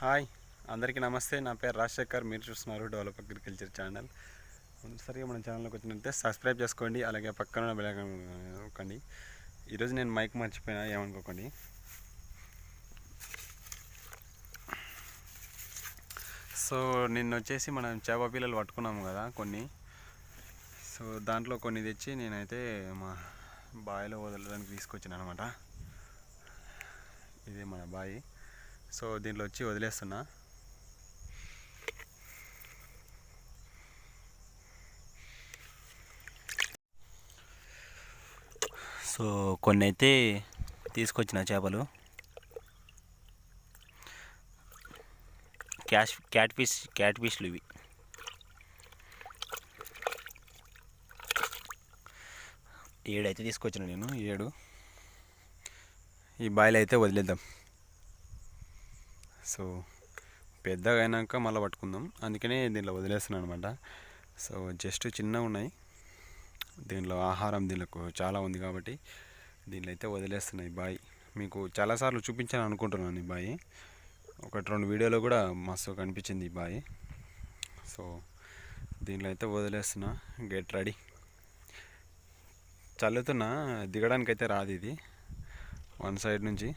Hi అందరికీ నమస్తే. నా పేరు రాజశేఖర్. మీరు చూస్తున్నారు డెవలప్ అగ్రికల్చర్ ఛానల్. మొదటిసారిగా మన ఛానల్లోకి వచ్చినట్టే సబ్స్క్రైబ్ చేసుకోండి అలాగే పక్కన బెలైకన్ ఈరోజు నేను మైక్ మర్చిపోయినా ఏమనుకోకండి. సో నిన్న వచ్చేసి మనం చేప పిల్లలు పట్టుకున్నాము కదా కొన్ని. సో దాంట్లో కొన్ని తెచ్చి నేనైతే మా బావిలో వదలడానికి తీసుకొచ్చాను అనమాట. ఇదే మన బావి సో దీంట్లో వచ్చి వదిలేస్తున్నా. సో కొన్ని అయితే తీసుకొచ్చిన చేపలు. క్యాష్ క్యాట్ ఫిష్ క్యాట్ ఫిష్లు ఇవి. ఏడైతే తీసుకొచ్చిన నేను ఏడు. ఈ బాయిల్ అయితే వదిలేద్దాం. సో పెద్దగా అయినాక మళ్ళీ పట్టుకుందాం. అందుకనే దీంట్లో వదిలేస్తున్నాను అనమాట సో జస్ట్ చిన్నగా ఉన్నాయి. దీంట్లో ఆహారం దీనికి చాలా ఉంది కాబట్టి దీంట్లో అయితే వదిలేస్తున్నాయి బాయ్. మీకు చాలాసార్లు చూపించాను అనుకుంటున్నాను ఈ బాయి. ఒకటి రెండు వీడియోలో కూడా మస్తు కనిపించింది ఈ బాయి. సో దీంట్లో అయితే వదిలేస్తున్నా. Get ready. చల్లుతున్నా. దిగడానికి అయితే రాదు ఇది. వన్ సైడ్ నుంచి.